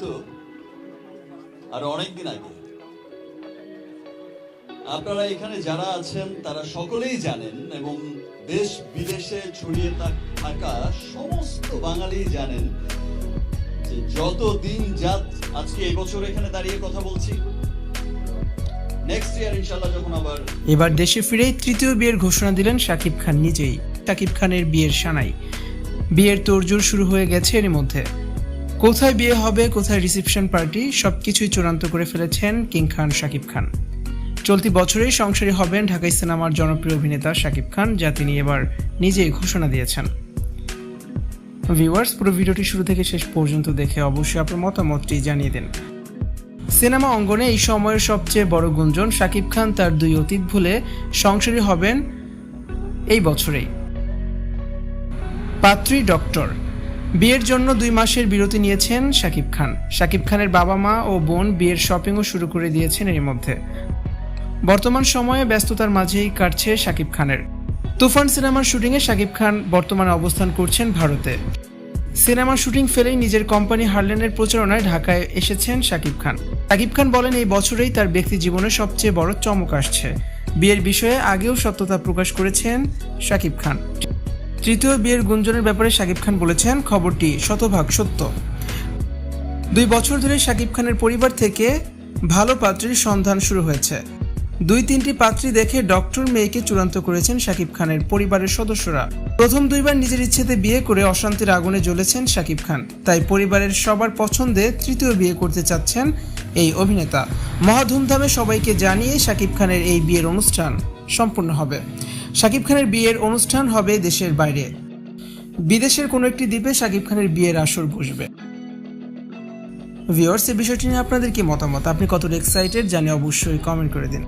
কিন্তু আর অনেক দিন আগে। আপনারা এখানে যারা আছেন, তারা সকলেই জানেন এবং দেশ বিদেশে ছড়িয়ে থাকা সমস্ত বাঙালি জানেন যে যত দিন যাত, আজকে এবছর এখানে দাঁড়িয়ে কথা বলছি। এবার দেশে ফিরেই তৃতীয় বিয়ের ঘোষণা দিলেন শাকিব খান নিজেই। শাকিব খানের বিয়ের সানাই। বিয়ের তোড়জোড় শুরু হয়ে গেছে এর মধ্যে। কোথায় বিয়ে হবে, কোথায় রিসেপশন পার্টি সবকিছুই চূড়ান্ত করে ফেলেছেন কিং খান শাকিব খান। চলতি বছরেই সংসারী হবেন ঢাকাই সিনেমার জনপ্রিয় অভিনেতা শাকিব খান, যা তিনি এবার নিজেই ঘোষণা দিয়েছেন। ভিউয়ার্স, পুরো ভিডিওটি শুরু থেকে শেষ পর্যন্ত দেখে অবশ্যই আপনার মতামতটি জানিয়ে দিন। সিনেমা অঙ্গনে এই সময়ের সবচেয়ে বড় গুঞ্জন শাকিব খান তার দুই অতীত ভুলে সংসারী হবেন এই বছরেই। পাত্রী ডক্টর বিয়ের জন্য দুই মাসের বিরতি নিয়েছেন শাকিব খান। শাকিব খানের বাবা মা ও বোন বিয়ের শপিংও শুরু করে দিয়েছেন এর মধ্যে। বর্তমান সময়ে ব্যস্ততার মাঝেই কাটছে শাকিব খানের। তুফান সিনেমার শুটিংয়ে শাকিব খান বর্তমানে অবস্থান করছেন ভারতে। সিনেমার শুটিং ফেলেই নিজের কোম্পানি হার্লেনের প্রচারণায় ঢাকায় এসেছেন শাকিব খান। শাকিব খান বলেন, এই বছরেই তার ব্যক্তি জীবনে সবচেয়ে বড় চমক আসছে। বিয়ের বিষয়ে আগেও সত্যতা প্রকাশ করেছেন শাকিব খান। তৃতীয় বিয়ের গুঞ্জনের ব্যাপারে শাকিব খান বলেছেন, খবরটি শতভাগ সত্য। দুই বছর ধরে শাকিব খানের পরিবার থেকে ভালো পাত্রীর সন্ধান শুরু হয়েছে। দুই তিনটি পাত্রী দেখে ডক্টর মেয়েকে চূড়ান্ত করেছেন শাকিব খানের পরিবারের সদস্যরা। প্রথম দুইবার নিজের ইচ্ছেতে বিয়ে করে অশান্তির আগুনে জ্বলেছেন শাকিব খান। তাই পরিবারের সবার পছন্দে তৃতীয় বিয়ে করতে চাচ্ছেন এই অভিনেতা। মহা ধুমধামে সবাইকে জানিয়ে শাকিব খানের এই বিয়ের অনুষ্ঠান সম্পূর্ণ হবে। শাকিব খানের বিয়ের অনুষ্ঠান হবে দেশের বাইরে। বিদেশের কোনো একটি দ্বীপে শাকিব খানের বিয়ের আসর বসবে। ভিওর্স এই বিষয়টি নিয়ে আপনাদের কি মতামত? আপনি কতটা এক্সাইটেড জানিয়ে অবশ্যই কমেন্ট করে দিন।